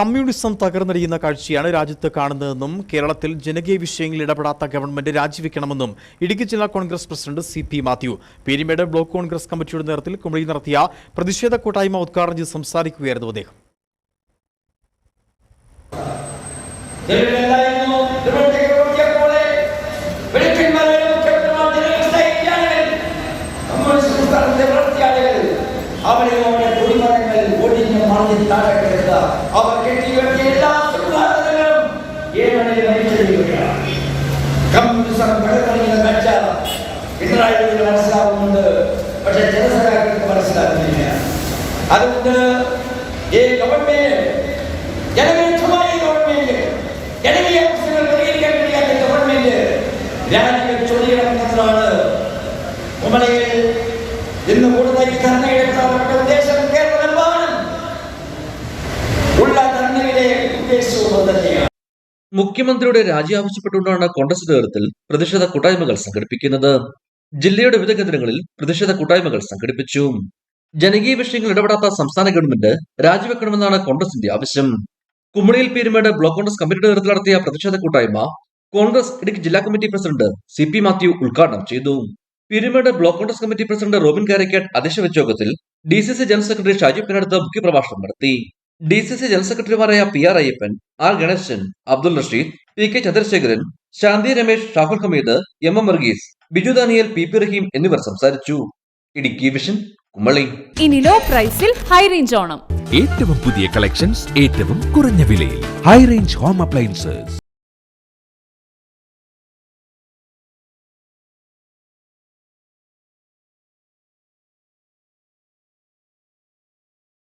Communism തകർന്നടിയുന്ന കാഴ്ചയാണ് രാജ്യത്ത് കാണുന്നതെന്നും കേരളത്തിൽ ജനകീയ വിഷയങ്ങളിൽ ഇടപെടാത്ത ഗവൺമെന്റ് രാജിവെക്കണമെന്നും ഇടുക്കി ജില്ലാ Congress president C P Mathew. Peermade block Congress കമ്മിറ്റിയുടെ നേതൃത്വത്തിൽ കുമളിയിൽ നടത്തിയ പ്രതിഷേധ കൂട്ടായ്മ ഉദ്ഘാടനം ചെയ്ത് സംസാരിക്കുകയായിരുന്നു അദ്ദേഹം. താഴെ കിടക്കുക അവർ കെട്ടിവെട്ടിയ എല്ലാ സിംഹാസനങ്ങളും ഏവനെ വലിച്ചെറിയുകയാണ് കമ്മ്യൂണിസം കടകളിലെ കച്ച പിണറായി വിജയന് മനസ്സിലാവുന്നുണ്ട് പക്ഷെ ജനസഖാക്കൾക്ക് മനസ്സിലാക്കുന്നില്ല അതുകൊണ്ട് ഈ ഗവൺമെന്റ് ജനവിരുദ്ധമായ ഗവൺമെന്റ് ജനകീയ പ്രശ്നങ്ങൾ പരിഹരിക്കാൻ കഴിയാത്ത ഗവൺമെന്റ് രാജിവെച്ചൊഴിയണമെന്നതാണ് കുമളയിൽ ഇന്ന് കൂടുതൽ ഈ ധർണയുടെ പ്രധാനപ്പെട്ട ഉദ്ദേശം മുഖ്യമന്ത്രിയുടെ രാജി ആവശ്യപ്പെട്ടുകൊണ്ടാണ് കോൺഗ്രസ് നേതൃത്വത്തിൽ പ്രതിഷേധ കൂട്ടായ്മകൾ സംഘടിപ്പിക്കുന്നത്. ജില്ലയുടെ വിവിധ കേന്ദ്രങ്ങളിൽ പ്രതിഷേധ കൂട്ടായ്മകൾ സംഘടിപ്പിച്ചു. ജനകീയ വിഷയങ്ങൾ ഇടപെടാത്ത സംസ്ഥാന ഗവൺമെന്റ് രാജിവെക്കണമെന്നാണ് കോൺഗ്രസിന്റെ ആവശ്യം. കുമളിയിൽ പീരുമേട് ബ്ലോക്ക് കോൺഗ്രസ് കമ്മിറ്റിയുടെ നേതൃത്വത്തിൽ നടത്തിയ പ്രതിഷേധ കൂട്ടായ്മ കോൺഗ്രസ് ഇടുക്കി ജില്ലാ committee president C P Mathew ഉദ്ഘാടനം ചെയ്തു. Peermade block Congress committee president Robin Karakkatt അധ്യക്ഷ വെച്ച യോഗത്തിൽ D C C general secretary Shaji Pinnadath മുഖ്യപ്രഭാഷണം നടത്തി. ഡി സി സി ജനറൽ സെക്രട്ടറിമാരായ P R Ayyappan R Ganeshan Abdul Rasheed P K Chandrasekharan Shanthi Ramesh Shahul Hameed M M Varghese Biju Daniel P P Rahim എന്നിവർ സംസാരിച്ചു. Idukki vision Kumily. ഇനി low പ്രൈസിൽ high range Onam. ഏറ്റവും പുതിയ collections ഏറ്റവും കുറഞ്ഞ വിലയിൽ. High range home appliances